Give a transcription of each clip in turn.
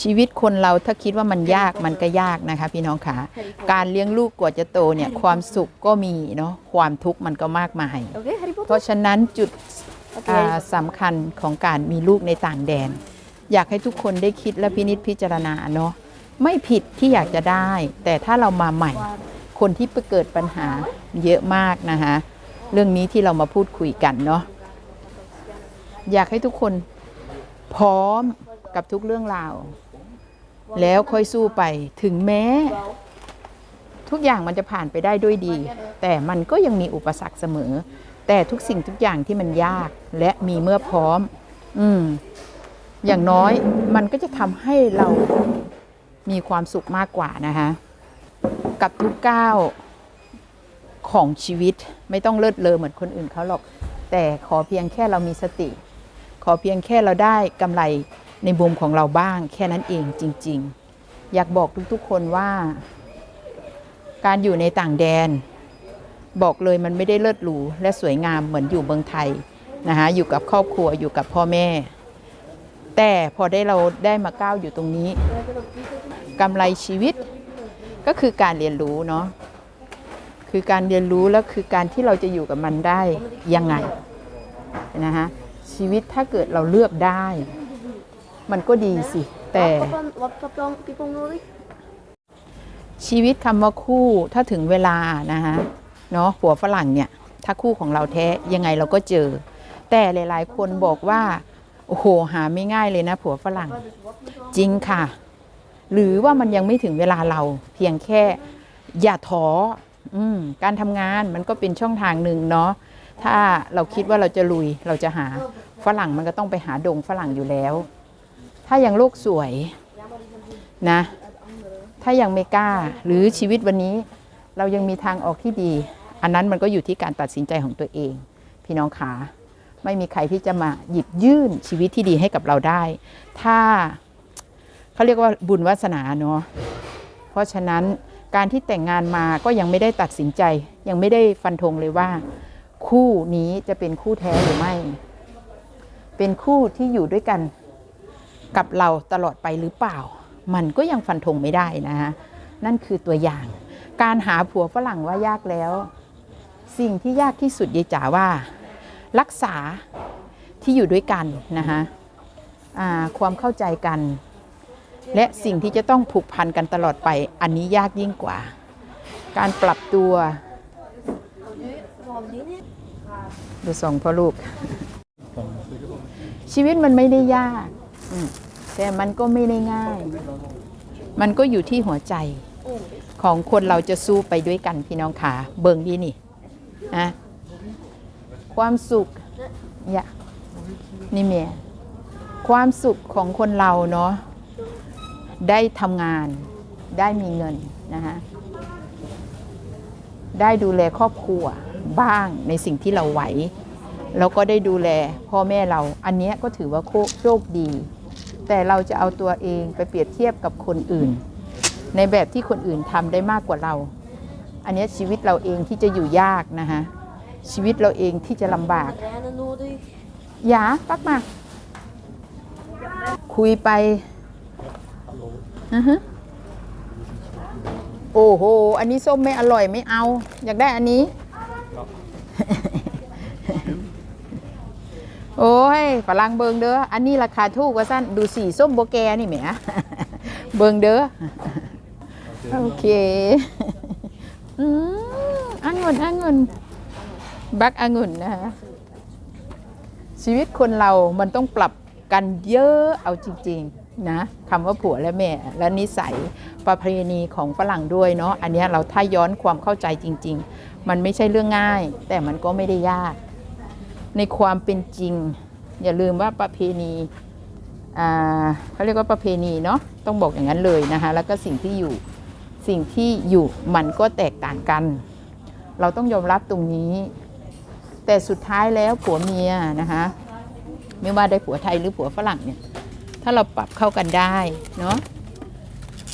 ชีวิตคนเราถ้าคิดว่ามันยากมันก็ยากนะคะ พี่น้องคะการเลี้ยงลูกกว่าจะโตเนี่ยความสุขก็มีเนาะความทุกข์มันก็มากมาย Oké, Harry เพ Potter? ราะฉะนั้นจุด Oké, อ่า Harry Potter. สำคัญของการมีลูกในต่างแดน อยากให้ทุกคนได้คิดและพินิจพิจารณาเนาะไม่ผิดที่อยากจะได้ แต่ถ้าเรามาใหม่ คนที่ไปเกิดปัญหาเยอะมากนะคะเรื่องนี้ที่เรามาพูดคุยกันเนาะอยากให้ทุกคนพร้อม กับทุกเรื่องราว แล้วค่อยสู้ไปถึงแม้ ทุกอย่างมันจะผ่านไปได้ด้วยดี แต่มันก็ยังมีอุปสรรคเสมอ แต่ทุกสิ่งทุกอย่างที่มันยากและมีเมื่อพร้อม อืม อย่างน้อยมันก็จะทำให้เรามีความสุขมากกว่านะคะกับทุกก้าวของชีวิตไม่ต้องเลิศเลอเหมือนคนอื่นเขาหรอก แต่ขอเพียงแค่เรามีสติ ขอเพียงแค่เราได้กำไร ในมุมของเราบ้างแค่นั้นเองจริง ๆ อยากบอกทุกๆคนว่า การอยู่ในต่างแดน บอกเลยมันไม่ได้เลิศหรูและสวยงามเหมือนอยู่เมืองไทยนะคะอยู่กับครอบครัวอยู่กับพ่อแม่ แต่พอได้เราได้มาก้าวอยู่ตรงนี้กำไรชีวิตก็คือการเรียนรู้เนาะคือการเรียนรู้แล้วคือการที่เราจะอยู่กับมันได้ยังไงนะคะชีวิตถ้าเกิดเราเลือกได้ มันก็ดีสิ แต่ Wat, wat, wat, wat dan piepel nodig? ชีวิตคำว่าคู่ถ้าถึงเวลานะคะเนาะผัวฝรั่งเนี่ยถ้าคู่ของเราแท้ยังไงเราก็เจอ แต่หลาย ๆ คนบอกว่า โอ้โหหาไม่ง่ายเลยนะ ผัวฝรั่ง จริงค่ะ หรือว่ามันยังไม่ถึงเวลาเรา เพียงแค่อย่าท้ออืมการทำงานมันก็เป็นช่องทางหนึ่งเนาะถ้าเราคิดว่าเราจะลุยเราจะหาฝรั่งมันก็ต้องไปหาดงฝรั่งอยู่แล้ว ถ้ายังโลกสวยนะ ถ้ายังไม่กล้าหรือชีวิตวันนี้เรายังมีทางออกที่ดี อันนั้นมันก็อยู่ที่การตัดสินใจของตัวเอง พี่น้องขาไม่มีใครที่จะมาหยิบยื่นชีวิตที่ดีให้กับเราได้ ถ้าเขาเรียกว่าบุญวาสนาเนาะเพราะฉะนั้นการที่แต่งงานมาก็ยังไม่ได้ตัดสินใจ ยังไม่ได้ฟันธงเลยว่า คู่นี้จะเป็นคู่แท้หรือไม่ เป็นคู่ที่อยู่ด้วยกัน กับเราตลอดไปหรือเปล่า มันก็ยังฟันธงไม่ได้นะฮะนั่นคือตัวอย่าง การหาผัวฝรั่งว่ายากแล้ว สิ่งที่ยากที่สุดยายจ๋าว่า รักษาที่อยู่ด้วยกันนะคะความเข้าใจกัน และสิ่งที่จะต้องผูกพันกันตลอดไป อันนี้ยากยิ่งกว่า การปรับตัวดูสองพ่อลูก ชีวิตมันไม่ได้ยาก แต่มันก็ไม่ได้ง่าย มันก็อยู่ที่หัวใจของคนเราจะสู้ไปด้วยกันพี่น้องขาเบิงดีนี่นะความสุขอย่านี่เมียความสุขของคนเราเนาะได้ทำงานได้มีเงินนะคะได้ดูแลครอบครัวบ้างในสิ่งที่เราไหว แล้วก็ได้ดูแลพ่อแม่เรา อันนี้ก็ถือว่าโชคดี แต่เราจะเอาตัวเองไปเปรียบเทียบกับคนอื่น ในแบบที่คนอื่นทำได้มากกว่าเรา อันเนี้ยชีวิตเราเองที่จะอยู่ยากนะคะชีวิตเราเองที่จะลำบาก Rennen nodig. อย่าปักมา คุยไปอือฮึโอ้โห อันนี้ส้มไม่อร่อยไม่เอา อยากได้อันนี้ โอ้ยฝรั่งเบิงเด้อ อันนี้ราคาถูกกว่าสั้น ดูสีส้มโบแกนี่แหมเบิงเด้อ โอเค อืมองุ่นองุ่นบักองุ่นนะคะชีวิตคนเรามันต้องปรับกันเยอะเอาจริง ๆ นะคำว่าผัวและแม่ และนิสัยประเพณีของฝรั่งด้วยเนาะอันนี้เราถ้าย้อนความเข้าใจจริง ๆ มันไม่ใช่เรื่องง่าย แต่มันก็ไม่ได้ยาก ในความเป็นจริง อย่าลืมว่าประเพณีเขาเรียกว่าประเพณีเนาะต้องบอกอย่างนั้นเลยนะคะแล้วก็สิ่งที่อยู่สิ่งที่อยู่มันก็แตกต่างกัน เราต้องยอมรับตรงนี้ แต่สุดท้ายแล้วผัวเมียนะคะไม่ว่าได้ผัวไทยหรือผัวฝรั่งเนี่ยถ้าเราปรับเข้ากันได้เนาะ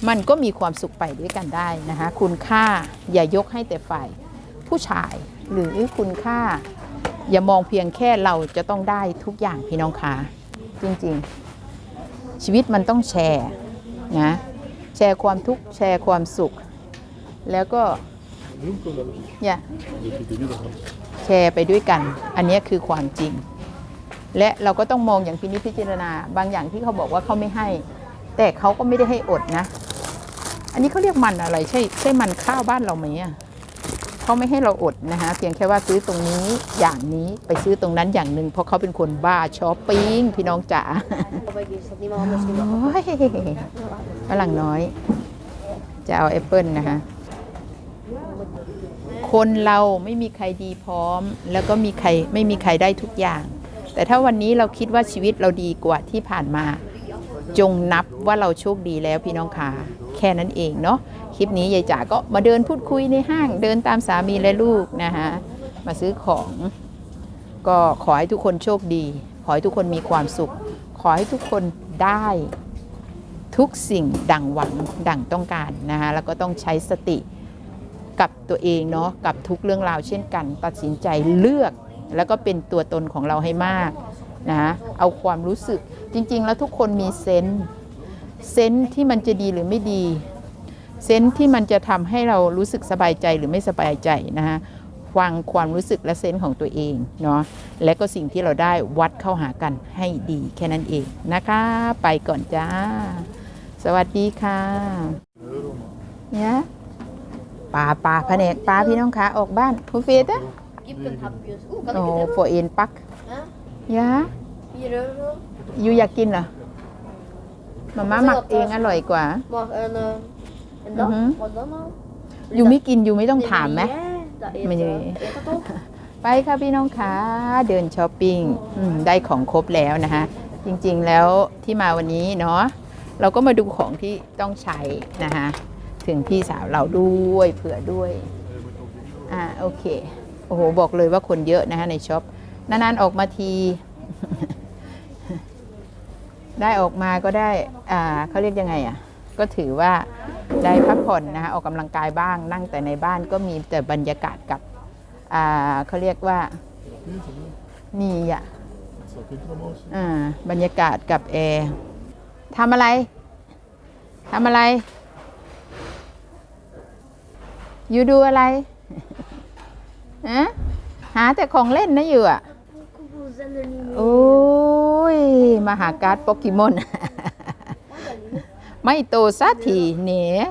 มันก็มีความสุขไปด้วยกันได้นะคะคุณค่าอย่ายกให้แต่ฝ่ายผู้ชายหรือคุณค่า อย่ามองเพียงแค่เราจะต้องได้ทุกอย่างพี่น้องคะจริงๆ ชีวิตมันต้องแชร์นะแชร์ความทุกข์แชร์ความสุข แล้วก็อย่าแชร์ไปด้วยกัน อันนี้คือความจริง และเราก็ต้องมองอย่างพินิจพิจารณา บางอย่างที่เขาบอกว่าเขาไม่ให้ แต่เขาก็ไม่ได้ให้อดนะ อันนี้เขาเรียกมันอะไรใช่ใช่มันข้าวบ้านเราไหมอะ เขาไม่ให้เราอดนะคะเพียงแค่ว่าซื้อตรงนี้อย่างนี้ไปซื้อตรงนั้นอย่างหนึ่งเพราะเขาเป็นคนบ้าช้อปปิ้งพี่น้องจ๋าโอ้ยฝรั่งน้อย จะเอาแอปเปิลนะคะคนเราไม่มีใครดีพร้อม แล้วก็มีใครไม่มีใครได้ทุกอย่าง แต่ถ้าวันนี้เราคิดว่าชีวิตเราดีกว่าที่ผ่านมา จงนับว่าเราโชคดีแล้วพี่น้องค่ะแค่นั้นเองเนาะ คลิปนี้ยายจ๋าก็มาเดินพูดคุยในห้าง เดินตามสามีและลูกนะคะมาซื้อของก็ขอให้ทุกคนโชคดี ขอให้ทุกคนมีความสุข ขอให้ทุกคนได้ทุกสิ่งดังหวังดังต้องการนะคะแล้วก็ต้องใช้สติกับตัวเองเนาะกับทุกเรื่องราวเช่นกัน ตัดสินใจเลือกแล้วก็เป็นตัวตนของเราให้มากนะเอาความรู้สึกจริง ๆ แล้วทุกคนมีเซนส์เซนส์ที่มันจะดีหรือไม่ดี เซนส์ที่มันจะทำให้เรารู้สึกสบายใจหรือไม่สบายใจนะคะฟังความรู้สึกและเซนส์ของตัวเองเนาะและก็สิ่งที่เราได้วัดเข้าหากันให้ดีแค่นั้นเองนะคะ ไปก่อนจ้า สวัสดีค่ะเนี่ยปลาปลาแผนกปลาพี่น้องคะออกบ้านคุณเฟตอะโอ้โฟเอ็นปักยะ4 euro. ยูอยากกินเหรอมาม่าหมักเองอร่อยกว่า Mag een... eh, en dan? Mhm. Wat dan nou? ยูไม่กินยูไม่ต้องถามไหม Nee, dat eet, Maar eh, nee. eet dat ook. ไปค่ะพี่น้องคะเดินช้อปปิ้งอืมได้ของครบแล้วนะคะจริงๆแล้วที่มาวันนี้เนาะเราก็มาดูของที่ต้องใช้นะคะถึงพี่สาวเราด้วยเผื่อด้วยอ่าโอเคโอ้โหบอกเลยว่าคนเยอะนะคะในช็อปนานๆออกมาที ได้ออกมาก็ได้อ่าเขาเรียกยังไงอะก็ถือว่า ได้พักผ่อนนะคะออกกำลังกายบ้างนั่งแต่ในบ้านก็มีแต่บรรยากาศกับอ่าเขาเรียกว่านี่อะอ่าบรรยากาศกับแอร์ทำอะไรทำอะไร อยู่ดูอะไรฮะหาแต่ของเล่นนะอยู่อะ Hoeveel zijn er niet meer? โอ้ยมาหาการ์ดโปเกมอน ไม่โตสักทีเนี่ย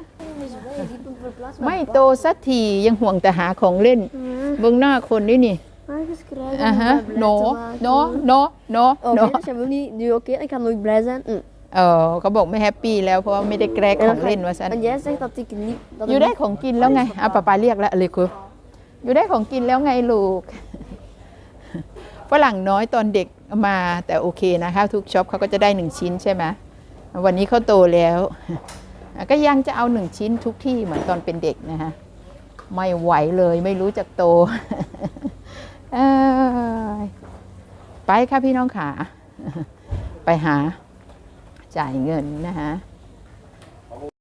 Is wel, die moet verplaatsen. ไม่โตสักทียังห่วงแต่หาของเล่น Mhm. เบื้องหน้าคนนี่นี่ Ergens krijgen อ่า om ฮะ mij blij โน te maken. โนโนโน Oh, โน nee, als je wil niet, nu oké, ik ga nooit blij zijn. Mm. เออเขาบอกไม่แฮปปี้แล้วเพราะว่าไม่ได้แกล้ง En ของ dan ga เล่น ik- ว่าซัน En jij zegt dat ik niet... Dat อยู่ ik ได้ niet- ของกินแล้วไงเอาป้าปาเรียกแล้วอะไรคืออยู่ได้ของกินแล้วไงลูก ฝรั่งน้อยตอนเด็กมาแต่โอเคนะคะ ทุกช็อปเขาก็จะได้หนึ่งชิ้นใช่ไหม วันนี้เขาโตแล้วก็ยังจะเอาหนึ่งชิ้นทุกที่เหมือนตอนเป็นเด็กนะฮะไม่ไหวเลยไม่รู้จักโตไปค่ะพี่น้องขา ไปหาจ่ายเงินนะฮะ